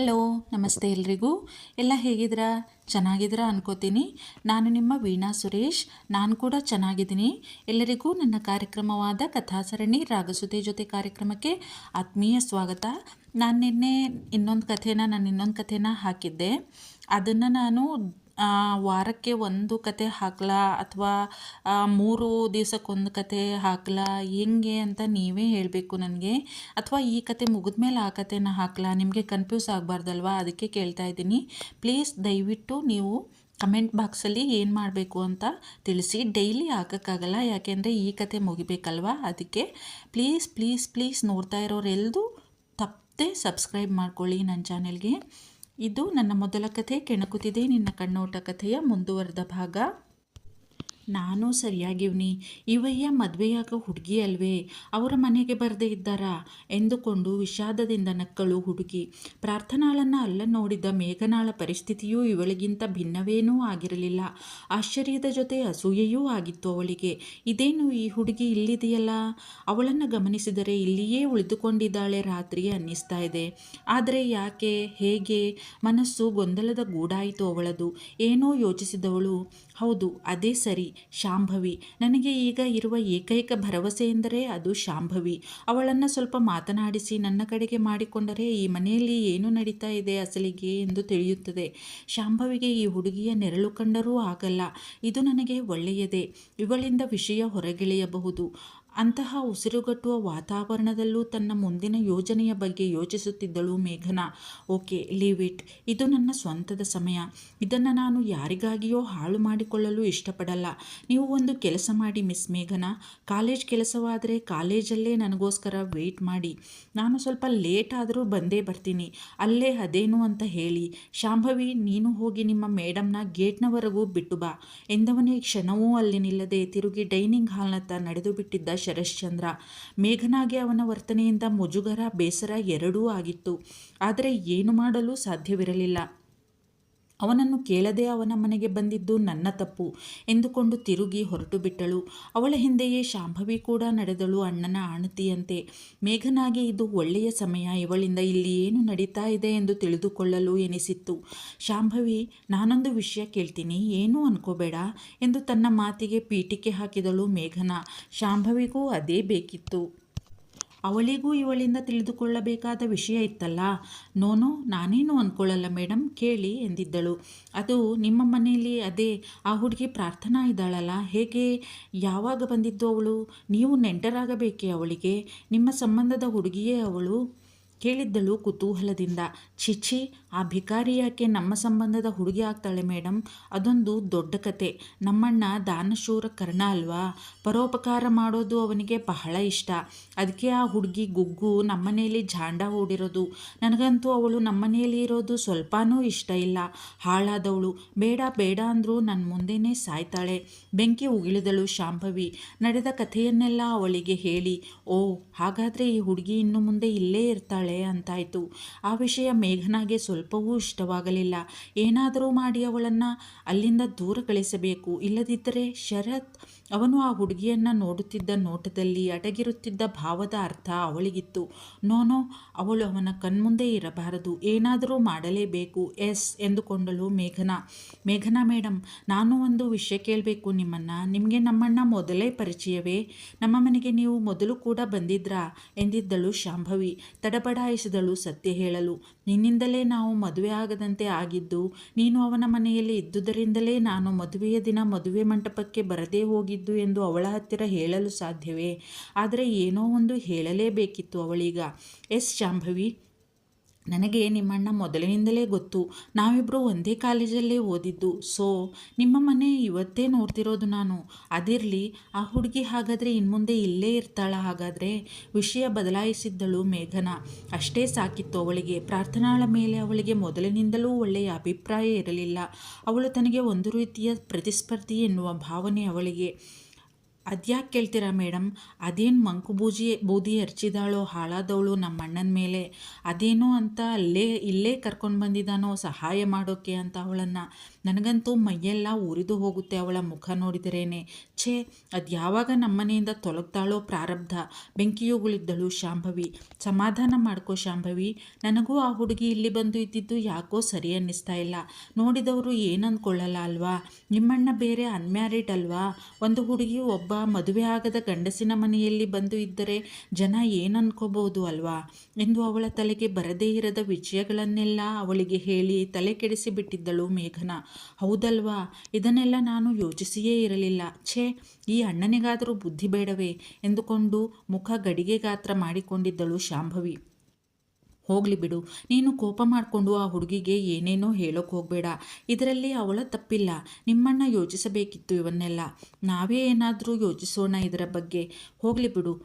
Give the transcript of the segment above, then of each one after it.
Hello, ನಮಸ್ತೆ ಎಲ್ರಿಗೂ. ಎಲ್ಲ ಹೇಗಿದ್ದೀರಾ? ಚೆನ್ನಾಗಿದ್ದೀರಾ ಅನ್ಕೋತೀನಿ. ನಾನು ನಿಮ್ಮ ವೀಣಾ ಸುರೇಶ್. ನಾನು ಕೂಡ ಚೆನ್ನಾಗಿದ್ದೀನಿ. ಎಲ್ಲರಿಗೂ ನನ್ನ ಕಾರ್ಯಕ್ರಮವಾದ ಕಥಾಸರಣಿ ರಾಗಸುತೆ ಜೊತೆ ಕಾರ್ಯಕ್ರಮಕ್ಕೆ ಆತ್ಮೀಯ ಸ್ವಾಗತ. ನಾನು ನಿನ್ನೆ ಇನ್ನೊಂದು ಕಥೆನ, ನಾನು ಇನ್ನೊಂದು ಕಥೆನ ಹಾಕಿದ್ದೆ. ಅದನ್ನು ನಾನು ವಾರಕ್ಕೆ ಒಂದು ಕತೆ ಹಾಕಲಾ ಅಥವಾ ಮೂರು ದಿವಸಕ್ಕೊಂದು ಕತೆ ಹಾಕಲಾ? ಹೆಂಗೆ ಅಂತ ನೀವೇ ಹೇಳಬೇಕು ನನಗೆ. ಅಥವಾ ಈ ಕತೆ ಮುಗಿದ್ಮೇಲೆ ಆ ಕತೆನ ಹಾಕಲಾ? ನಿಮಗೆ ಕನ್ಫ್ಯೂಸ್ ಆಗಬಾರ್ದಲ್ವಾ? ಅದಕ್ಕೆ ಕೇಳ್ತಾ ಇದ್ದೀನಿ. ಪ್ಲೀಸ್ ದಯವಿಟ್ಟು ನೀವು ಕಮೆಂಟ್ ಬಾಕ್ಸಲ್ಲಿ ಏನು ಮಾಡಬೇಕು ಅಂತ ತಿಳಿಸಿ. ಡೈಲಿ ಹಾಕೋಕ್ಕಾಗಲ್ಲ, ಯಾಕೆಂದರೆ ಈ ಕತೆ ಮುಗಿಬೇಕಲ್ವಾ? ಅದಕ್ಕೆ ಪ್ಲೀಸ್ ಪ್ಲೀಸ್ ಪ್ಲೀಸ್ ನೋಡ್ತಾ ಇರೋರೆಲ್ಲದೂ ತಪ್ಪದೆ ಸಬ್ಸ್ಕ್ರೈಬ್ ಮಾಡ್ಕೊಳ್ಳಿ ನನ್ನ ಚಾನೆಲ್ಗೆ ಇದು ನನ್ನ ಮೊದಲ ಕಥೆ ಕೆಣಕುತ್ತಿದೆ ನಿನ್ನ ಕಣ್ಣೋಟ ಕಥೆಯ ಮುಂದುವರೆದ ಭಾಗ. ನಾನು ಸರಿಯಾಗಿವ್ನಿ. ಇವಯ್ಯ ಮದುವೆಯಾಗೋ ಹುಡುಗಿ ಅಲ್ವೇ? ಅವರ ಮನೆಗೆ ಬರದೇ ಇದ್ದಾರಾ? ಎಂದುಕೊಂಡು ವಿಷಾದದಿಂದ ನಕ್ಕಳು ಹುಡುಗಿ. ಪ್ರಾರ್ಥನಾಳನ್ನು ಅಲ್ಲ ನೋಡಿದ ಮೇಘನಾಳ ಪರಿಸ್ಥಿತಿಯೂ ಇವಳಿಗಿಂತ ಭಿನ್ನವೇನೂ ಆಗಿರಲಿಲ್ಲ. ಆಶ್ಚರ್ಯದ ಜೊತೆ ಅಸೂಯೆಯೂ ಆಗಿತ್ತು ಅವಳಿಗೆ. ಇದೇನು ಈ ಹುಡುಗಿ ಇಲ್ಲಿದೆಯಲ್ಲ? ಅವಳನ್ನು ಗಮನಿಸಿದರೆ ಇಲ್ಲಿಯೇ ಉಳಿದುಕೊಂಡಿದ್ದಾಳೆ ರಾತ್ರಿ ಅನ್ನಿಸ್ತಾ ಇದೆ. ಆದರೆ ಯಾಕೆ? ಹೇಗೆ? ಮನಸ್ಸು ಗೊಂದಲದ ಗೂಡಾಯಿತು ಅವಳದು. ಏನೋ ಯೋಚಿಸಿದವಳು. ಹೌದು, ಅದೇ ಸರಿ. ಶಾಂಭವಿ, ನನಗೆ ಈಗ ಇರುವ ಏಕೈಕ ಭರವಸೆ ಎಂದರೆ ಅದು ಶಾಂಭವಿ. ಅವಳನ್ನು ಸ್ವಲ್ಪ ಮಾತನಾಡಿಸಿ ನನ್ನ ಕಡೆಗೆ ಮಾಡಿಕೊಂಡರೆ ಈ ಮನೆಯಲ್ಲಿ ಏನು ನಡೀತಾ ಇದೆ ಅಸಲಿಗೆ ಎಂದು ತಿಳಿಯುತ್ತದೆ. ಶಾಂಭವಿಗೆ ಈ ಹುಡುಗಿಯ ನೆರಳು ಕಂಡರೂ ಆಗಲ್ಲ. ಇದು ನನಗೆ ಒಳ್ಳೆಯದೇ. ಇವಳಿಂದ ವಿಷಯ ಹೊರಗಿಳಿಯಬಹುದು. ಅಂತಹ ಉಸಿರುಗಟ್ಟುವ ವಾತಾವರಣದಲ್ಲೂ ತನ್ನ ಮುಂದಿನ ಯೋಜನೆಯ ಬಗ್ಗೆ ಯೋಚಿಸುತ್ತಿದ್ದಳು ಮೇಘನಾ. Okay, leave it. ಇದು ನನ್ನ ಸ್ವಂತದ ಸಮಯ. ಇದನ್ನು ನಾನು ಯಾರಿಗಾಗಿಯೋ ಹಾಳು ಮಾಡಿಕೊಳ್ಳಲು ಇಷ್ಟಪಡಲ್ಲ. ನೀವು ಒಂದು ಕೆಲಸ ಮಾಡಿ ಮಿಸ್ ಮೇಘನಾ. ಕಾಲೇಜ್ ಕೆಲಸವಾದರೆ ಕಾಲೇಜಲ್ಲೇ ನನಗೋಸ್ಕರ ವೆಯ್ಟ್ ಮಾಡಿ. ನಾನು ಸ್ವಲ್ಪ ಲೇಟ್ ಆದರೂ ಬಂದೇ ಬರ್ತೀನಿ. ಅಲ್ಲೇ ಅದೇನು ಅಂತ ಹೇಳಿ. ಶಾಂಭವಿ, ನೀನು ಹೋಗಿ ನಿಮ್ಮ ಮೇಡಮ್ನ ಗೇಟ್ನವರೆಗೂ ಬಿಟ್ಟು ಬಾ. ಎಂದವನೇ ಕ್ಷಣವೂ ಅಲ್ಲಿ ನಿಲ್ಲದೆ ತಿರುಗಿ ಡೈನಿಂಗ್ ಹಾಲ್ನತ್ತ ನಡೆದು ಬಿಟ್ಟಿದ್ದ ಶರಶ್ಚಂದ್ರ. ಮೇಘನಾಗೆ ಅವನ ವರ್ತನೆಯಿಂದ ಮುಜುಗರ ಬೇಸರ ಎರಡೂ ಆಗಿತ್ತು. ಆದರೆ ಏನು ಮಾಡಲು ಸಾಧ್ಯವಿರಲಿಲ್ಲ. ಅವನನ್ನು ಕೇಳದೆ ಅವನ ಮನೆಗೆ ಬಂದಿದ್ದು ನನ್ನ ತಪ್ಪು ಎಂದುಕೊಂಡು ತಿರುಗಿ ಹೊರಟು ಬಿಟ್ಟಳು. ಅವಳ ಹಿಂದೆಯೇ ಶಾಂಭವಿ ಕೂಡ ನಡೆದಳು ಅಣ್ಣನ ಆಣತಿಯಂತೆ. ಮೇಘನಾಗೆ ಇದು ಒಳ್ಳೆಯ ಸಮಯ, ಇವಳಿಂದ ಇಲ್ಲಿ ಏನು ನಡೀತಾ ಇದೆ ಎಂದು ತಿಳಿದುಕೊಳ್ಳಲು ಎನಿಸಿತ್ತು. ಶಾಂಭವಿ, ನಾನೊಂದು ವಿಷಯ ಕೇಳ್ತೀನಿ, ಏನೂ ಅನ್ಕೋಬೇಡ ಎಂದು ತನ್ನ ಮಾತಿಗೆ ಪೀಠಿಕೆ ಹಾಕಿದಳು ಮೇಘನಾ. ಶಾಂಭವಿಗೂ ಅದೇ ಬೇಕಿತ್ತು. ಅವಳಿಗೂ ಇವಳಿಂದ ತಿಳಿದುಕೊಳ್ಳಬೇಕಾದ ವಿಷಯ ಇತ್ತಲ್ಲ? ನೋನು, ನಾನೇನು ಅಂದ್ಕೊಳ್ಳಲ್ಲ ಮೇಡಮ್ ಕೇಳಿ ಎಂದಿದ್ದಳು. ಅದು ನಿಮ್ಮ ಮನೆಯಲ್ಲಿ ಅದೇ, ಆ ಹುಡುಗಿ ಪ್ರಾರ್ಥನಾ ಇದ್ದಾಳಲ್ಲ, ಹೇಗೆ, ಯಾವಾಗ ಬಂದಿದ್ದು ಅವಳು? ನೀವು ನೆಂಟರಾಗಬೇಕೇ ಅವಳಿಗೆ? ನಿಮ್ಮ ಸಂಬಂಧದ ಹುಡುಗಿಯೇ ಅವಳು? ಕೇಳಿದ್ದಳು ಕುತೂಹಲದಿಂದ. ಚಿಚಿ ಆ ಭಿಕಾರಿ ಯಾಕೆ ನಮ್ಮ ಸಂಬಂಧದ ಹುಡುಗಿ ಆಗ್ತಾಳೆ ಮೇಡಮ್ ಅದೊಂದು ದೊಡ್ಡ ಕತೆ. ನಮ್ಮಣ್ಣ ದಾನಶೂರ ಕರ್ಣ ಅಲ್ವಾ? ಪರೋಪಕಾರ ಮಾಡೋದು ಅವನಿಗೆ ಬಹಳ ಇಷ್ಟ. ಅದಕ್ಕೆ ಆ ಹುಡುಗಿ ಗುಗ್ಗು ನಮ್ಮನೆಯಲ್ಲಿ ಜಾಂಡ ಓಡಿರೋದು. ನನಗಂತೂ ಅವಳು ನಮ್ಮನೆಯಲ್ಲಿ ಇರೋದು ಸ್ವಲ್ಪನೂ ಇಷ್ಟ ಇಲ್ಲ. ಹಾಳಾದವಳು. ಬೇಡ ಬೇಡ ಅಂದರೂ ನನ್ನ ಮುಂದೆನೇ ಸಾಯ್ತಾಳೆ. ಬೆಂಕಿ ಉಗಿಳಿದಳು ಶಾಂಭವಿ. ನಡೆದ ಕಥೆಯನ್ನೆಲ್ಲ ಅವಳಿಗೆ ಹೇಳಿ, ಓ, ಹಾಗಾದರೆ ಈ ಹುಡುಗಿ ಇನ್ನು ಮುಂದೆ ಇಲ್ಲೇ ಇರ್ತಾಳೆ ಅಂತಾಯಿತು. ಆ ವಿಷಯ ಮೇಘನಾಗೆ ಸ್ವಲ್ಪವೂ ಇಷ್ಟವಾಗಲಿಲ್ಲ. ಏನಾದರೂ ಮಾಡಿ ಅವಳನ್ನು ಅಲ್ಲಿಂದ ದೂರ ಕಳಿಸಬೇಕು. ಇಲ್ಲದಿದ್ದರೆ ಶರತ್ ಅವನು ಆ ಹುಡುಗಿಯನ್ನು ನೋಡುತ್ತಿದ್ದ ನೋಟದಲ್ಲಿ ಅಡಗಿರುತ್ತಿದ್ದ ಭಾವದ ಅರ್ಥ ಅವಳಿಗಿತ್ತು. ನೋನೋ ಅವಳು ಅವನ ಕಣ್ಮುಂದೆ ಇರಬಾರದು. ಏನಾದರೂ ಮಾಡಲೇಬೇಕು. ಎಸ್ ಎಂದುಕೊಂಡಳು ಮೇಘನಾ. ಮೇಘನಾ ಮೇಡಮ್ ನಾನು ಒಂದು ವಿಷಯ ಕೇಳಬೇಕು ನಿಮ್ಮನ್ನು. ನಿಮಗೆ ನಮ್ಮಣ್ಣ ಮೊದಲೇ ಪರಿಚಯವೇ? ನಮ್ಮ ಮನೆಗೆ ನೀವು ಮೊದಲು ಕೂಡ ಬಂದಿದ್ರಾ? ಎಂದಿದ್ದಳು ಶಾಂಭವಿ. ತಡಬಡಾಯಿಸಿದಳು ಸತ್ಯ ಹೇಳಲು. ನಿನ್ನಿಂದಲೇ ನಾವು ಮದುವೆ ಆಗದಂತೆ ಆಗಿದ್ದು, ನೀನು ಅವನ ಮನೆಯಲ್ಲಿ ಇದ್ದುದರಿಂದಲೇ ನಾನು ಮದುವೆಯ ದಿನ ಮದುವೆ ಮಂಟಪಕ್ಕೆ ಬರದೇ ಹೋಗಿದ್ದು ಎಂದು ಅವಳ ಹತ್ತಿರ ಹೇಳಲು ಸಾಧ್ಯವೇ? ಆದರೆ ಏನೋ ಒಂದು ಹೇಳಲೇಬೇಕಿತ್ತು ಅವಳೀಗ. ಎಸ್. ಶಾಂಭವಿ ನನಗೆ ನಿಮ್ಮಣ್ಣ ಮೊದಲಿನಿಂದಲೇ ಗೊತ್ತು. ನಾವಿಬ್ಬರು ಒಂದೇ ಕಾಲೇಜಲ್ಲೇ ಓದಿದ್ದು. ಸೊ, ನಿಮ್ಮ ಮನೆ ಇವತ್ತೇ ನೋಡ್ತಿರೋದು ನಾನು. ಅದಿರಲಿ, ಆ ಹುಡುಗಿ ಹಾಗಾದರೆ ಇನ್ಮುಂದೆ ಇಲ್ಲೇ ಇರ್ತಾಳ. ಹಾಗಾದರೆ ವಿಷಯ ಬದಲಾಯಿಸಿದ್ದಳು ಮೇಘನಾ. ಅಷ್ಟೇ ಸಾಕಿತ್ತು ಅವಳಿಗೆ. ಪ್ರಾರ್ಥನಾಳ ಮೇಲೆ ಅವಳಿಗೆ ಮೊದಲಿನಿಂದಲೂ ಒಳ್ಳೆಯ ಅಭಿಪ್ರಾಯ ಇರಲಿಲ್ಲ. ಅವಳು ತನಗೆ ಒಂದು ರೀತಿಯ ಪ್ರತಿಸ್ಪರ್ಧಿ ಎನ್ನುವ ಭಾವನೆ ಅವಳಿಗೆ. ಅದ್ಯಾಕೆ ಕೇಳ್ತೀರಾ ಮೇಡಮ್ ಅದೇನು ಮಂಕು ಬೂಜಿ, ಬೂದಿ ಹರಿಚಿದಾಳೋ, ಹಾಳಾದವಳು ನಮ್ಮ ಅಣ್ಣನ ಮೇಲೆ? ಅದೇನೋ ಅಂತ ಅಲ್ಲೇ ಇಲ್ಲೇ ಕರ್ಕೊಂಡು ಬಂದಿದ್ದಾನೋ ಸಹಾಯ ಮಾಡೋಕ್ಕೆ ಅಂತ ಅವಳನ್ನು. ನನಗಂತೂ ಮೈಯೆಲ್ಲ ಉರಿದು ಹೋಗುತ್ತೆ ಅವಳ ಮುಖ ನೋಡಿದರೇನೆ. ಛೇ ಅದು ಯಾವಾಗ ನಮ್ಮನೆಯಿಂದ ತೊಲಗ್ತಾಳೋ ಪ್ರಾರಬ್ಧ. ಬೆಂಕಿಯುಗಳಿದ್ದಳು ಶಾಂಭವಿ. ಸಮಾಧಾನ ಮಾಡ್ಕೋ ಶಾಂಭವಿ. ನನಗೂ ಆ ಹುಡುಗಿ ಇಲ್ಲಿ ಬಂದು ಇದ್ದಿದ್ದು ಯಾಕೋ ಸರಿ ಅನ್ನಿಸ್ತಾ ಇಲ್ಲ. ನೋಡಿದವರು ಏನು ಅಂದ್ಕೊಳ್ಳಲ್ಲ ಅಲ್ವಾ? ನಿಮ್ಮಣ್ಣ ಬೇರೆ ಅನ್ಮ್ಯಾರಿಡ್ ಅಲ್ವಾ? ಒಂದು ಹುಡುಗಿ ಒಬ್ಬ ಮದುವೆ ಆಗದ ಗಂಡಸಿನ ಮನೆಯಲ್ಲಿ ಬಂದು ಇದ್ದರೆ ಜನ ಏನು ಅನ್ಕೋಬಹುದು ಅಲ್ವಾ? ಎಂದು ಅವಳ ತಲೆಗೆ ಬರದೇ ಇರದ ವಿಷಯಗಳನ್ನೆಲ್ಲ ಅವಳಿಗೆ ಹೇಳಿ ತಲೆ ಕೆಡಿಸಿಬಿಟ್ಟಿದ್ದಳು ಮೇಘನ. ಹೌದಲ್ವಾ? ಇದನ್ನೆಲ್ಲ ನಾನು ಯೋಚಿಸಿಯೇ ಇರಲಿಲ್ಲ. ಛೇ, ಈ ಅಣ್ಣನಿಗಾದರೂ ಬುದ್ಧಿ ಬೇಡವೇ? ಎಂದುಕೊಂಡು ಮುಖ ಗಡಿಗೆ ಗಾತ್ರ ಮಾಡಿಕೊಂಡಿದ್ದಳು ಶಾಂಭವಿ. ಹೋಗಲಿ ಬಿಡು. ನೀನು ಕೋಪ ಮಾಡಿಕೊಂಡು ಆ ಹುಡುಗಿಗೆ ಏನೇನೋ ಹೇಳೋಕೆ ಹೋಗಬೇಡ. ಇದರಲ್ಲಿ ಅವಳ ತಪ್ಪಿಲ್ಲ. ನಿಮ್ಮಣ್ಣ ಯೋಚಿಸಬೇಕಿತ್ತು ಇವನ್ನೆಲ್ಲ. ನಾವೇ ಏನಾದರೂ ಯೋಚಿಸೋಣ ಇದರ ಬಗ್ಗೆ. ಹೋಗಲಿ ಬಿಡು.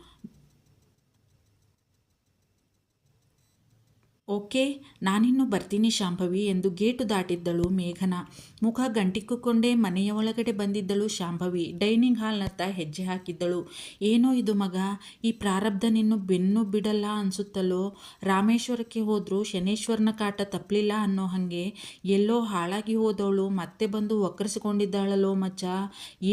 ಓಕೆ, ನಾನಿನ್ನು ಬರ್ತೀನಿ ಶಾಂಭವಿ ಎಂದು ಗೇಟು ದಾಟಿದ್ದಳು ಮೇಘನ. ಮುಖ ಗಂಟಿಕ್ಕುಕೊಂಡೇ ಮನೆಯ ಒಳಗಡೆ ಬಂದಿದ್ದಳು ಶಾಂಭವಿ. ಡೈನಿಂಗ್ ಹಾಲ್ನತ್ತ ಹೆಜ್ಜೆ ಹಾಕಿದ್ದಳು. ಏನೋ ಇದು ಮಗ, ಈ ಪ್ರಾರಬ್ಧ ನಿನ್ನು ಬೆನ್ನು ಬಿಡಲ್ಲ ಅನಿಸುತ್ತಲೋ ರಾಮೇಶ್ವರಕ್ಕೆ ಹೋದರೂ ಶನೇಶ್ವರನ ಕಾಟ ತಪ್ಪಲಿಲ್ಲ ಅನ್ನೋ ಹಾಗೆ ಎಲ್ಲೋ ಹಾಳಾಗಿ ಹೋದವಳು, ಮತ್ತೆ ಬಂದು ಒಕ್ಕರಿಸಿಕೊಂಡಿದ್ದಾಳಲೋ ಮಚ್ಚ?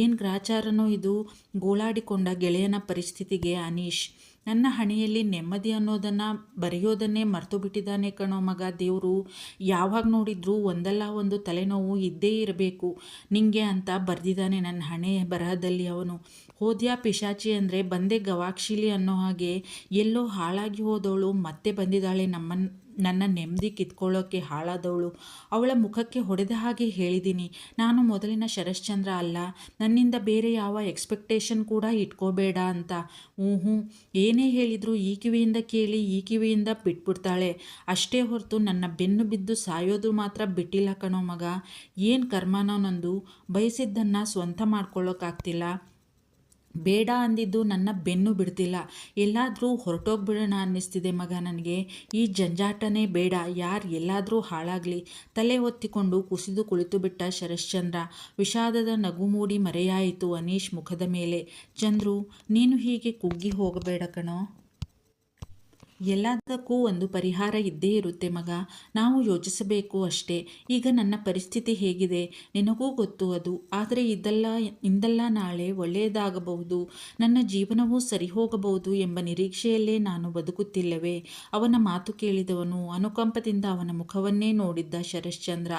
ಏನು ಗ್ರಾಚಾರನೋ ಇದು? ಗೋಳಾಡಿಕೊಂಡ ಗೆಳೆಯನ ಪರಿಸ್ಥಿತಿಗೆ ಅನೀಶ್. ನನ್ನ ಹಣೆಯಲ್ಲಿ ನೆಮ್ಮದಿ ಅನ್ನೋದನ್ನು ಬರೆಯೋದನ್ನೇ ಮರೆತು ಬಿಟ್ಟಿದ್ದಾನೆ ಕಣೋ ಮಗ ದೇವರು. ಯಾವಾಗ ನೋಡಿದ್ರೂ ಒಂದಲ್ಲ ಒಂದು ತಲೆನೋವು ಇದ್ದೇ ಇರಬೇಕು. ನಿಂಗೆ ಅಂತ ಬರೆದಿದ್ದಾನೆ ನನ್ನ ಹಣೆ ಬರಹದಲ್ಲಿ ಅವನು. ಹೋದ್ಯಾ ಪಿಶಾಚಿ ಅಂದರೆ ಬಂದೆ ಗವಾಕ್ಷಿಲಿ ಅನ್ನೋ ಹಾಗೆ ಎಲ್ಲೋ ಹಾಳಾಗಿ ಹೋದವಳು ಮತ್ತೆ ಬಂದಿದ್ದಾಳೆ ನಮ್ಮನ್ನು ನನ್ನ ನೆಮ್ಮದಿ ಕಿತ್ಕೊಳ್ಳೋಕ್ಕೆ ಹಾಳಾದವಳು. ಅವಳ ಮುಖಕ್ಕೆ ಹೊಡೆದ ಹಾಗೆ ಹೇಳಿದ್ದೀನಿ ನಾನು ಮೊದಲಿನ ಶರಶ್ಚಂದ್ರ ಅಲ್ಲ. ನನ್ನಿಂದ ಬೇರೆ ಯಾವ ಎಕ್ಸ್ಪೆಕ್ಟೇಷನ್ ಕೂಡ ಇಟ್ಕೋಬೇಡ ಅಂತ. ಹ್ಞೂ ಹ್ಞೂ ಏನೇ ಹೇಳಿದರೂ ಈ ಕಿವಿಯಿಂದ ಕೇಳಿ ಈ ಕಿವಿಯಿಂದ ಬಿಟ್ಬಿಡ್ತಾಳೆ. ಅಷ್ಟೇ ಹೊರತು ನನ್ನ ಬೆನ್ನು ಬಿದ್ದು ಸಾಯೋದು ಮಾತ್ರ ಬಿಟ್ಟಿಲ್ಲ ಕಣೋ ಮಗ. ಏನು ಕರ್ಮನೋ ನಂದು. ಬಯಸಿದ್ದನ್ನು ಸ್ವಂತ ಮಾಡ್ಕೊಳ್ಳೋಕ್ಕಾಗ್ತಿಲ್ಲ ಬೇಡ ಅಂದಿದ್ದು ನನ್ನ ಬೆನ್ನು ಬಿಡ್ತಿಲ್ಲ. ಎಲ್ಲಾದರೂ ಹೊರಟೋಗ್ಬಿಡೋಣ ಅನ್ನಿಸ್ತಿದೆ ಮಗ ನನಗೆ. ಈ ಜಂಜಾಟನೇ ಬೇಡ, ಯಾರು ಎಲ್ಲಾದರೂ ಹಾಳಾಗಲಿ. ತಲೆ ಒತ್ತಿಕೊಂಡು ಕುಸಿದು ಕುಳಿತು ಬಿಟ್ಟ ಶರಶ್ಚಂದ್ರ. ವಿಷಾದದ ನಗು ಮೂಡಿ ಮರೆಯಾಯಿತು ಅನೀಶ್ ಮುಖದ ಮೇಲೆ. ಚಂದ್ರು, ನೀನು ಹೀಗೆ ಕುಗ್ಗಿ ಹೋಗಬೇಡ ಕಣೋ. ಎಲ್ಲದಕ್ಕೂ ಒಂದು ಪರಿಹಾರ ಇದ್ದೇ ಇರುತ್ತೆ ಮಗ. ನಾವು ಯೋಚಿಸಬೇಕು ಅಷ್ಟೇ. ಈಗ ನನ್ನ ಪರಿಸ್ಥಿತಿ ಹೇಗಿದೆ? ನಿನಗೂ ಗೊತ್ತು ಅದು. ಆದರೆ ಇದೆಲ್ಲ, ಇಂದಲ್ಲ ನಾಳೆ ಒಳ್ಳೆಯದಾಗಬಹುದು ನನ್ನ ಜೀವನವೂ ಸರಿ ಹೋಗಬಹುದು ಎಂಬ ನಿರೀಕ್ಷೆಯಲ್ಲೇ ನಾನು ಬದುಕುತ್ತಿಲ್ಲವೇ? ಅವನ ಮಾತು ಕೇಳಿದವನು ಅನುಕಂಪದಿಂದ ಅವನ ಮುಖವನ್ನೇ ನೋಡಿದ್ದ ಶರಶ್ಚಂದ್ರ.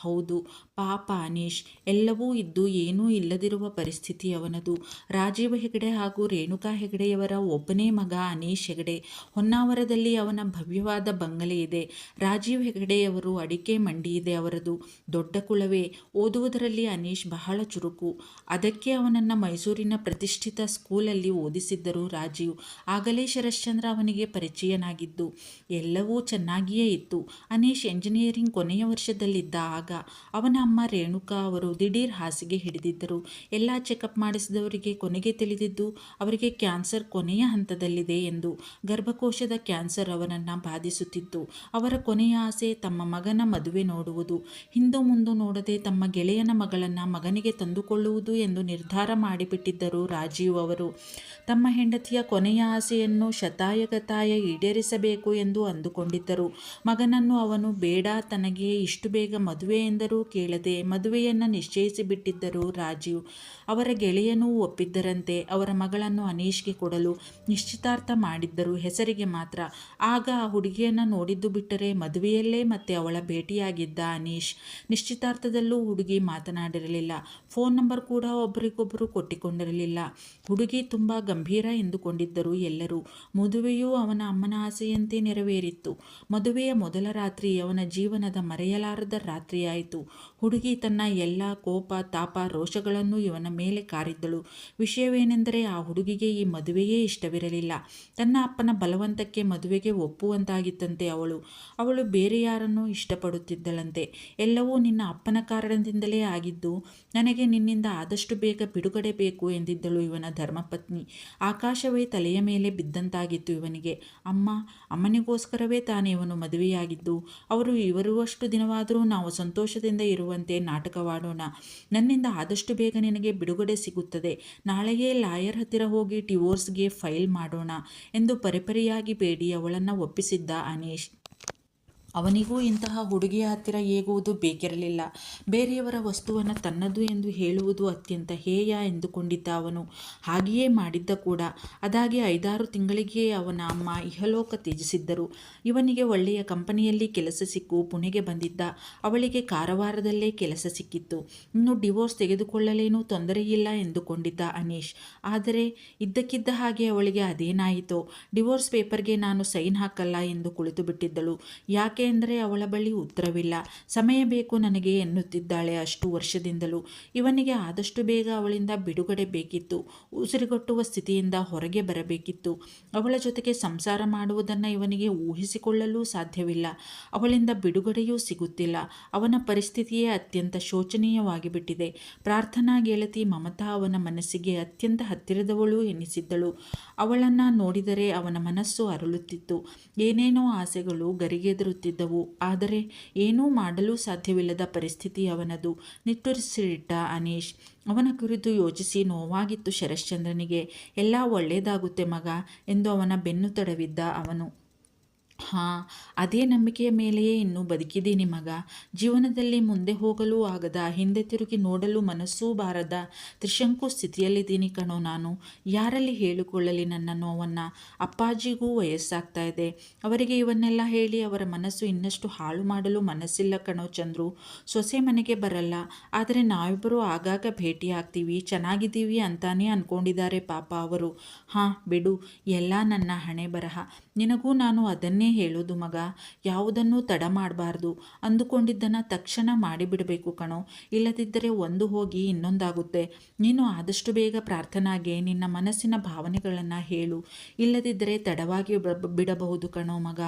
ಹೌದು, ಪಾಪ ಅನೀಶ್, ಎಲ್ಲವೂ ಇದ್ದು ಏನೂ ಇಲ್ಲದಿರುವ ಪರಿಸ್ಥಿತಿ ಅವನದು. ರಾಜೀವ್ ಹೆಗಡೆ ಹಾಗೂ ರೇಣುಕಾ ಹೆಗಡೆಯವರ ಒಬ್ಬನೇ ಮಗ ಅನೀಶ್ ಹೆಗಡೆ. ಹೊನ್ನಾವರದಲ್ಲಿ ಅವನ ಭವ್ಯವಾದ ಬಂಗಲೆ ಇದೆ. ರಾಜೀವ್ ಹೆಗಡೆಯವರು ಅಡಿಕೆ ಮಂಡಿ ಇದೆ ಅವರದು. ದೊಡ್ಡ ಕುಳವೇ ಓದುವುದರಲ್ಲಿ ಅನೀಶ್ ಬಹಳ ಚುರುಕು. ಅದಕ್ಕೆ ಅವನನ್ನು ಮೈಸೂರಿನ ಪ್ರತಿಷ್ಠಿತ ಸ್ಕೂಲಲ್ಲಿ ಓದಿಸಿದ್ದರು ರಾಜೀವ್. ಆಗಲೇ ಶರಶ್ಚಂದ್ರ ಅವನಿಗೆ ಪರಿಚಯನಾಗಿದ್ದು. ಎಲ್ಲವೂ ಚೆನ್ನಾಗಿಯೇ ಇತ್ತು. ಅನೀಶ್ ಎಂಜಿನಿಯರಿಂಗ್ ಕೊನೆಯ ವರ್ಷದಲ್ಲಿದ್ದ ಆಗ ಅವನ ಅಮ್ಮ ರೇಣುಕಾ ಅವರು ದಿಢೀರ್ ಹಾಸಿಗೆ ಹಿಡಿದಿದ್ದರು. ಎಲ್ಲ ಚೆಕಪ್ ಮಾಡಿಸಿದವರಿಗೆ ಕೊನೆಗೆ ತಿಳಿದಿದ್ದು, ಅವರಿಗೆ ಕ್ಯಾನ್ಸರ್ ಕೊನೆಯ ಹಂತದಲ್ಲಿದೆ ಎಂದು ಗರ್ಭಕೋಶದ ಕ್ಯಾನ್ಸರ್ ಅವನನ್ನು ಬಾಧಿಸುತ್ತಿತ್ತು. ಅವರ ಕೊನೆಯ ಆಸೆ ತಮ್ಮ ಮಗನ ಮದುವೆ ನೋಡುವುದು. ಹಿಂದೂ ಮುಂದೆ ನೋಡದೆ ತಮ್ಮ ಗೆಳೆಯನ ಮಗಳನ್ನು ಮಗನಿಗೆ ತಂದುಕೊಳ್ಳುವುದು ಎಂದು ನಿರ್ಧಾರ ಮಾಡಿಬಿಟ್ಟಿದ್ದರು ರಾಜೀವ್ ಅವರು. ತಮ್ಮ ಹೆಂಡತಿಯ ಕೊನೆಯ ಆಸೆಯನ್ನು ಶತಾಯಗತಾಯ ಈಡೇರಿಸಬೇಕು ಎಂದು ಅಂದುಕೊಂಡಿದ್ದರು. ಮಗನನ್ನು ಅವನು ಬೇಡ, ತನಗೆ ಇಷ್ಟು ಬೇಗ ಮದುವೆ ಎಂದರೂ ಕೇಳದೆ ಮದುವೆಯನ್ನು ನಿಶ್ಚಯಿಸಿಬಿಟ್ಟಿದ್ದರು ರಾಜೀವ್. ಅವರ ಗೆಳೆಯನೂ ಒಪ್ಪಿದ್ದರಂತೆ ಅವರ ಮಗಳನ್ನು ಅನೀಶ್ಗೆ ಕೊಡಲು ನಿಶ್ಚಿತಾರ್ಥ ಮಾಡಿದ್ದರು ಹೆಸರಿಗೆ ಮಾತ್ರ. ಆಗ ಆ ಹುಡುಗಿಯನ್ನು ನೋಡಿದ್ದು ಬಿಟ್ಟರೆ ಮದುವೆಯಲ್ಲೇ ಮತ್ತೆ ಅವಳ ಭೇಟಿಯಾಗಿದ್ದ ಅನೀಶ್. ನಿಶ್ಚಿತಾರ್ಥದಲ್ಲೂ ಹುಡುಗಿ ಮಾತನಾಡಿರಲಿಲ್ಲ. ಫೋನ್ ನಂಬರ್ ಕೂಡ ಒಬ್ಬರಿಗೊಬ್ಬರು ಕೊಟ್ಟಿಕೊಂಡಿರಲಿಲ್ಲ. ಹುಡುಗಿ ತುಂಬ ಗಂಭೀರ ಎಂದುಕೊಂಡಿದ್ದರು ಎಲ್ಲರೂ. ಮದುವೆಯೂ ಅವನ ಅಮ್ಮನ ಆಸೆಯಂತೆ ನೆರವೇರಿತ್ತು. ಮದುವೆಯ ಮೊದಲ ರಾತ್ರಿ ಅವನ ಜೀವನದ ಮರೆಯಲಾರದ ರಾತ್ರಿಯಾಯಿತು. ಹುಡುಗಿ ತನ್ನ ಎಲ್ಲ ಕೋಪ, ತಾಪ, ರೋಷಗಳನ್ನು ಇವನ ಮೇಲೆ ಕಾರಿದ್ದಳು. ವಿಷಯವೇನೆಂದರೆ ಆ ಹುಡುಗಿಗೆ ಈ ಮದುವೆಯೇ ಇಷ್ಟವಿರಲಿಲ್ಲ. ತನ್ನ ಅಪ್ಪನ ಬಲವಂತಕ್ಕೆ ಮದುವೆಗೆ ಒಪ್ಪುವಂತಾಗಿತ್ತಂತೆ ಅವಳು. ಅವಳು ಬೇರೆ ಯಾರನ್ನೂ ಇಷ್ಟಪಡುತ್ತಿದ್ದಳಂತೆ. ಎಲ್ಲವೂ ನಿನ್ನ ಅಪ್ಪನ ಕಾರಣದಿಂದಲೇ ಆಗಿದ್ದು, ನನಗೆ ನಿನ್ನಿಂದ ಆದಷ್ಟು ಬೇಗ ಬಿಡುಗಡೆ ಬೇಕು ಎಂದಿದ್ದಳು ಇವನ ಧರ್ಮಪತ್ನಿ. ಆಕಾಶವೇ ತಲೆಯ ಮೇಲೆ ಬಿದ್ದಂತಾಗಿತ್ತು ಇವನಿಗೆ. ಅಮ್ಮ, ಅಮ್ಮನಿಗೋಸ್ಕರವೇ ತಾನೇ ಇವನು ಮದುವೆಯಾಗಿದ್ದು. ಅವರು ಇವರುವಷ್ಟು ದಿನವಾದರೂ ನಾವು ಸಂತೋಷದಿಂದ ಇರುವಂತೆ ನಾಟಕವಾಡೋಣ. ನನ್ನಿಂದ ಆದಷ್ಟು ಬೇಗ ನಿನಗೆ ಬಿಡುಗಡೆ ಸಿಗುತ್ತದೆ. ನಾಳೆಯೇ ಲಾಯರ್ ಹತ್ತಿರ ಹೋಗಿ ಡಿವೋರ್ಸ್ಗೆ ಫೈಲ್ ಮಾಡೋಣ ಎಂದು ಪರಿಪರಿಯಾಗಿ ಬೇಡಿ ಅವಳನ್ನು ಒಪ್ಪಿಸಿದ್ದ ಅನೀಶ್. ಅವನಿಗೂ ಇಂತಹ ಹುಡುಗಿಯ ಹತ್ತಿರ ಏಗುವುದು ಬೇಕಿರಲಿಲ್ಲ. ಬೇರೆಯವರ ವಸ್ತುವನ್ನು ತನ್ನದು ಎಂದು ಹೇಳುವುದು ಅತ್ಯಂತ ಹೇಯ ಎಂದುಕೊಂಡಿದ್ದ ಅವನು. ಹಾಗೆಯೇ ಮಾಡಿದ್ದ ಕೂಡ. ಅದಾಗಿ ಐದಾರು ತಿಂಗಳಿಗೆ ಅವನ ಅಮ್ಮ ಇಹಲೋಕ ತ್ಯಜಿಸಿದ್ದರು. ಇವನಿಗೆ ಒಳ್ಳೆಯ ಕಂಪನಿಯಲ್ಲಿ ಕೆಲಸ ಸಿಕ್ಕು, ಪುಣೆಗೆ ಬಂದಿದ್ದ. ಅವಳಿಗೆ ಕಾರವಾರದಲ್ಲೇ ಕೆಲಸ ಸಿಕ್ಕಿತ್ತು. ಇನ್ನು ಡಿವೋರ್ಸ್ ತೆಗೆದುಕೊಳ್ಳಲೇನೂ ತೊಂದರೆಯಿಲ್ಲ ಎಂದುಕೊಂಡಿದ್ದ ಅನೀಶ್. ಆದರೆ ಇದ್ದಕ್ಕಿದ್ದ ಹಾಗೆ ಅವಳಿಗೆ ಅದೇನಾಯಿತೋ. ಡಿವೋರ್ಸ್ ಪೇಪರ್ಗೆ ನಾನು ಸೈನ್ ಹಾಕಲ್ಲ ಎಂದು ಕುಳಿತು ಬಿಟ್ಟಿದ್ದಳು ಯಾಕೆ ಎಂದರೆ ಅವಳ ಬಳಿ ಉತ್ತರವಿಲ್ಲ. ಸಮಯ ಬೇಕು ನನಗೆ ಎನ್ನುತ್ತಿದ್ದಾಳೆ ಅಷ್ಟು ವರ್ಷದಿಂದಲೂ. ಇವನಿಗೆ ಆದಷ್ಟು ಬೇಗ ಅವಳಿಂದ ಬಿಡುಗಡೆ ಬೇಕಿತ್ತು. ಉಸಿರುಗಟ್ಟುವ ಸ್ಥಿತಿಯಿಂದ ಹೊರಗೆ ಬರಬೇಕಿತ್ತು. ಅವಳ ಜೊತೆಗೆ ಸಂಸಾರ ಮಾಡುವುದನ್ನು ಇವನಿಗೆ ಊಹಿಸಿಕೊಳ್ಳಲು ಸಾಧ್ಯವಿಲ್ಲ. ಅವಳಿಂದ ಬಿಡುಗಡೆಯೂ ಸಿಗುತ್ತಿಲ್ಲ. ಅವನ ಪರಿಸ್ಥಿತಿಯೇ ಅತ್ಯಂತ ಶೋಚನೀಯವಾಗಿ ಬಿಟ್ಟಿದೆ ಪ್ರಾರ್ಥನಾ ಗೆಳತಿ ಮಮತಾ ಅವನ ಮನಸ್ಸಿಗೆ ಅತ್ಯಂತ ಹತ್ತಿರದವಳು ಎನಿಸಿದ್ದಳು. ಅವಳನ್ನು ನೋಡಿದರೆ ಅವನ ಮನಸ್ಸು ಅರಳುತ್ತಿತ್ತು. ಏನೇನೋ ಆಸೆಗಳು ಗರಿಗೆದರುತ್ತಿದ್ದವು. ಆದರೆ ಏನೂ ಮಾಡಲು ಸಾಧ್ಯವಿಲ್ಲದ ಪರಿಸ್ಥಿತಿ ಅವನದು. ನಿಟ್ಟುರಿಸಿಟ್ಟ ಅನೀಶ್, ಅವನ ಕುರಿತು ಯೋಚಿಸಿ ನೋವಾಗಿತ್ತು ಶರಶ್ಚಂದ್ರನಿಗೆ, ಎಲ್ಲ ಒಳ್ಳೆಯದಾಗುತ್ತೆ ಮಗ ಎಂದು ಅವನ ಬೆನ್ನು ತಡವಿದ್ದ ಅವನು. ಹಾಂ, ಅದೇ ನಂಬಿಕೆಯ ಮೇಲೆಯೇ ಇನ್ನೂ ಬದುಕಿದ್ದೀನಿ ಮಗ. ಜೀವನದಲ್ಲಿ ಮುಂದೆ ಹೋಗಲು ಆಗದ, ಹಿಂದೆ ತಿರುಗಿ ನೋಡಲು ಮನಸ್ಸೂ ಬಾರದ ತ್ರಿಶಂಕು ಸ್ಥಿತಿಯಲ್ಲಿದ್ದೀನಿ ಕಣೋ ನಾನು. ಯಾರಲ್ಲಿ ಹೇಳಿಕೊಳ್ಳಲಿ ನನ್ನ ನೋವನ್ನು? ಅಪ್ಪಾಜಿಗೂ ವಯಸ್ಸಾಗ್ತಾ ಇದೆ. ಅವರಿಗೆ ಇವನ್ನೆಲ್ಲ ಹೇಳಿ ಅವರ ಮನಸ್ಸು ಇನ್ನಷ್ಟು ಹಾಳು ಮಾಡಲು ಮನಸ್ಸಿಲ್ಲ ಕಣೋ ಚಂದ್ರು. ಸೊಸೆ ಮನೆಗೆ ಬರಲ್ಲ. ಆದರೆ ನಾವಿಬ್ಬರು ಆಗಾಗ ಭೇಟಿ ಆಗ್ತೀವಿ. ಚೆನ್ನಾಗಿದ್ದೀವಿ ಅಂತಾನೇ ಅಂದ್ಕೊಂಡಿದ್ದಾರೆ ಪಾಪ ಅವರು. ಹಾಂ, ಬಿಡು. ಎಲ್ಲ ನನ್ನ ಹಣೆ ಬರಹ. ನಿನಗೂ ನಾನು ಅದನ್ನೇ ಹೇಳೋದು ಮಗ. ಯಾವುದನ್ನೂ ತಡ ಮಾಡಬಾರ್ದು. ಅಂದುಕೊಂಡಿದ್ದನ್ನು ತಕ್ಷಣ ಮಾಡಿಬಿಡಬೇಕು ಕಣೋ. ಇಲ್ಲದಿದ್ದರೆ ಒಂದು ಹೋಗಿ ಇನ್ನೊಂದಾಗುತ್ತೆ. ನೀನು ಆದಷ್ಟು ಬೇಗ ಪ್ರಾರ್ಥನಾಗೆ ನಿನ್ನ ಮನಸ್ಸಿನ ಭಾವನೆಗಳನ್ನು ಹೇಳು. ಇಲ್ಲದಿದ್ದರೆ ತಡವಾಗಿ ಬಿಡಬಹುದು ಕಣೋ ಮಗ.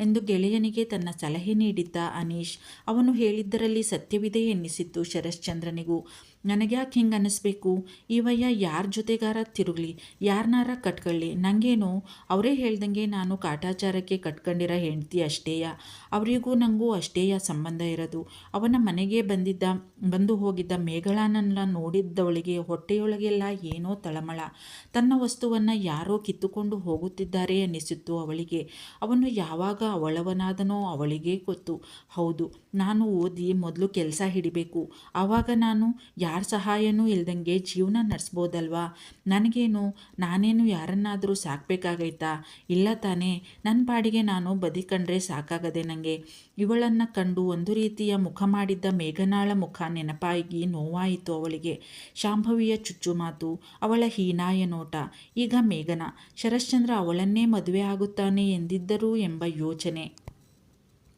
ಎಂದು ಗೆಳೆಯನಿಗೆ ತನ್ನ ಸಲಹೆ ನೀಡಿದ್ದ ಅನೀಶ್, ಅವನು ಹೇಳಿದ್ದರಲ್ಲಿ ಸತ್ಯವಿದೆ ಎನ್ನಿಸಿತ್ತು ಶರಶ್ಚಂದ್ರನಿಗೂ. ನನಗ್ಯಾಕೆ ಹಿಂಗೆ ಅನ್ನಿಸ್ಬೇಕು? ಇವಯ್ಯ ಯಾರ ಜೊತೆಗಾರ ತಿರುಗಲಿ ಯಾರನ್ನಾರ ಕಟ್ಕೊಳ್ಳಿ. ನನಗೇನು ಅವರೇ ಹೇಳ್ದಂಗೆ ನಾನು ಕಾಟಾಚಾರಕ್ಕೆ ಕಟ್ಕೊಂಡಿರೋ ಹೆಂಡ್ತಿ ಅಷ್ಟೇಯ. ಅವರಿಗೂ ನನಗೂ ಅಷ್ಟೇಯ ಸಂಬಂಧ ಇರೋದು. ಅವನ ಮನೆಗೆ ಬಂದಿದ್ದ, ಬಂದು ಹೋಗಿದ್ದ ಮೇಘಳನನ್ನ ನೋಡಿದ್ದವಳಿಗೆ, ಹೊಟ್ಟೆಯೊಳಗೆಲ್ಲ ಏನೋ ತಳಮಳ. ತನ್ನ ವಸ್ತುವನ್ನು ಯಾರೋ ಕಿತ್ತುಕೊಂಡು ಹೋಗುತ್ತಿದ್ದಾರೆ ಅನ್ನಿಸಿತ್ತು ಅವಳಿಗೆ. ಅವನು ಯಾವಾಗ ಅವಳವನಾದನೋ ಅವಳಿಗೆ ಗೊತ್ತು. ಹೌದು, ನಾನು ಓದಿ ಮೊದಲು ಕೆಲಸ ಹಿಡಿಬೇಕು. ಆವಾಗ ನಾನು ಯಾರ ಸಹಾಯನೂ ಇಲ್ದಂಗೆ ಜೀವನ ನಡೆಸ್ಬೋದಲ್ವಾ? ನನಗೇನು, ನಾನೇನು ಯಾರನ್ನಾದರೂ ಸಾಕಬೇಕಾಗೈತಾ? ಇಲ್ಲ ತಾನೇ ನನ್ನ ಪಾಡಿಗೆ ನಾನು ಬದಿಕಂಡ್ರೆ ಸಾಕಾಗದೆ ನನಗೆ ಇವಳನ್ನು ಕಂಡು ಒಂದು ರೀತಿಯ ಮುಖ ಮಾಡಿದ್ದ ಮೇಘನಾಳ ಮುಖ ನೆನಪಾಗಿ ನೋವಾಯಿತು ಅವಳಿಗೆ. ಶಾಂಭವಿಯ ಚುಚ್ಚು ಮಾತು, ಅವಳ ಹೀನಾಯ ನೋಟ. ಈಗ ಮೇಘನ, ಶರಶ್ಚಂದ್ರ ಅವಳನ್ನೇ ಮದುವೆ ಆಗುತ್ತಾನೆ ಎಂದಿದ್ದರು ಎಂಬ ಯೋಚನೆ.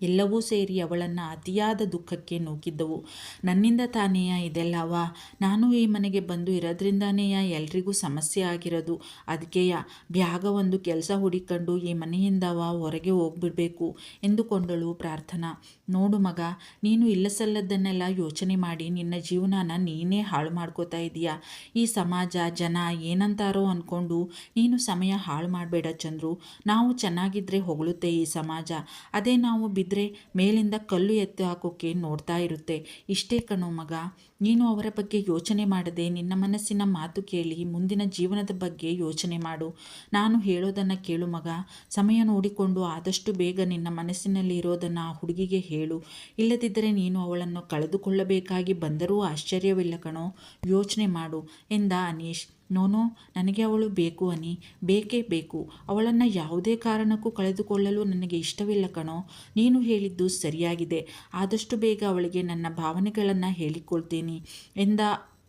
ಎಲ್ಲವೂ ಸೇರಿ ಅವಳನ್ನು ಅತಿಯಾದ ದುಃಖಕ್ಕೆ ನೂಕಿದ್ದವು. ನನ್ನಿಂದ ತಾನೇಯ ಇದೆಲ್ಲವ ನಾನು ಈ ಮನೆಗೆ ಬಂದು ಇರೋದ್ರಿಂದಾನೇಯ ಎಲ್ರಿಗೂ ಸಮಸ್ಯೆ ಆಗಿರೋದು? ಅದಕ್ಕೆಯ ಬ್ಯಾಗ ಒಂದು ಕೆಲಸ ಹುಡಿಕೊಂಡು ಈ ಮನೆಯಿಂದವ ಹೊರಗೆ ಹೋಗ್ಬಿಡಬೇಕು ಎಂದುಕೊಂಡಳು ಪ್ರಾರ್ಥನಾ. ನೋಡು ಮಗ, ನೀನು ಇಲ್ಲಸಲ್ಲದನ್ನೆಲ್ಲ ಯೋಚನೆ ಮಾಡಿ ನಿನ್ನ ಜೀವನನ ನೀನೇ ಹಾಳು ಮಾಡ್ಕೋತಾ ಇದೀಯಾ? ಈ ಸಮಾಜ, ಜನ ಏನಂತಾರೋ ಅಂದ್ಕೊಂಡು ನೀನು ಸಮಯ ಹಾಳು ಮಾಡಬೇಡ ಚಂದ್ರು. ನಾವು ಚೆನ್ನಾಗಿದ್ದರೆ ಹೊಗಳುತ್ತೆ ಈ ಸಮಾಜ. ಅದೇ ನಾವು ಬಿದ್ದರೆ ಮೇಲಿಂದ ಕಲ್ಲು ಎತ್ತಿ ಹಾಕೋಕೆ ನೋಡ್ತಾ ಇರುತ್ತೆ. ಇಷ್ಟೇ ಕಣೋ ಮಗ, ನೀನು ಅವರ ಬಗ್ಗೆ ಯೋಚನೆ ಮಾಡದೆ ನಿನ್ನ ಮನಸ್ಸಿನ ಮಾತು ಕೇಳಿ ಮುಂದಿನ ಜೀವನದ ಬಗ್ಗೆ ಯೋಚನೆ ಮಾಡು. ನಾನು ಹೇಳೋದನ್ನು ಕೇಳು ಮಗ. ಸಮಯ ನೋಡಿಕೊಂಡು ಆದಷ್ಟು ಬೇಗ ನಿನ್ನ ಮನಸ್ಸಿನಲ್ಲಿ ಇರೋದನ್ನು ಆ ಹುಡುಗಿಗೆ ಹೇಳು. ಇಲ್ಲದಿದ್ದರೆ ನೀನು ಅವಳನ್ನು ಕಳೆದುಕೊಳ್ಳಬೇಕಾಗಿ ಬಂದರೂ ಆಶ್ಚರ್ಯವಿಲ್ಲ ಕಣೋ. ಯೋಚನೆ ಮಾಡು ಎಂದ ಅನೀಶ್. ನೋನೋ, ನನಗೆ ಅವಳು ಬೇಕು ಅನಿ ಬೇಕೇ ಬೇಕು. ಅವಳನ್ನು ಯಾವುದೇ ಕಾರಣಕ್ಕೂ ಕಳೆದುಕೊಳ್ಳಲು ನನಗೆ ಇಷ್ಟವಿಲ್ಲ ಕಣೋ. ನೀನು ಹೇಳಿದ್ದು ಸರಿಯಾಗಿದೆ. ಆದಷ್ಟು ಬೇಗ ಅವಳಿಗೆ ನನ್ನ ಭಾವನೆಗಳನ್ನು ಹೇಳಿಕೊಳ್ತೀನಿ ಎಂದ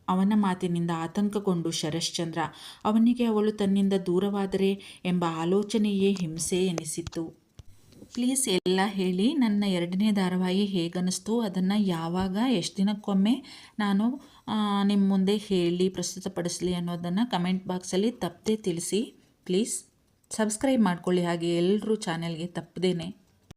ಅವನ ಮಾತಿನಿಂದ ಆತಂಕಗೊಂಡು ಶರಶ್ಚಂದ್ರ. ಅವನಿಗೆ ಅವಳು ತನ್ನಿಂದ ದೂರವಾದರೆ ಎಂಬ ಆಲೋಚನೆಯೇ ಹಿಂಸೆ ಎನಿಸಿತ್ತು. ಪ್ಲೀಸ್ ಎಲ್ಲ ಹೇಳಿ, ನನ್ನ ಎರಡನೇ ಧಾರಾವಾಹಿ ಹೇಗನ್ನಿಸ್ತು? ಅದನ್ನು ಯಾವಾಗ, ಎಷ್ಟು ದಿನಕ್ಕೊಮ್ಮೆ ನಾನು ನಿಮ್ಮ ಮುಂದೆ ಹೇಳಿ, ಪ್ರಸ್ತುತಪಡಿಸಲಿ ಅನ್ನೋದನ್ನು ಕಮೆಂಟ್ ಬಾಕ್ಸಲ್ಲಿ ತಪ್ಪದೆ ತಿಳಿಸಿ. ಪ್ಲೀಸ್ ಸಬ್ಸ್ಕ್ರೈಬ್ ಮಾಡ್ಕೊಳ್ಳಿ. ಹಾಗೆ ಎಲ್ಲರೂ ಚಾನೆಲ್ಗೆ ತಪ್ಪದೇನೆ.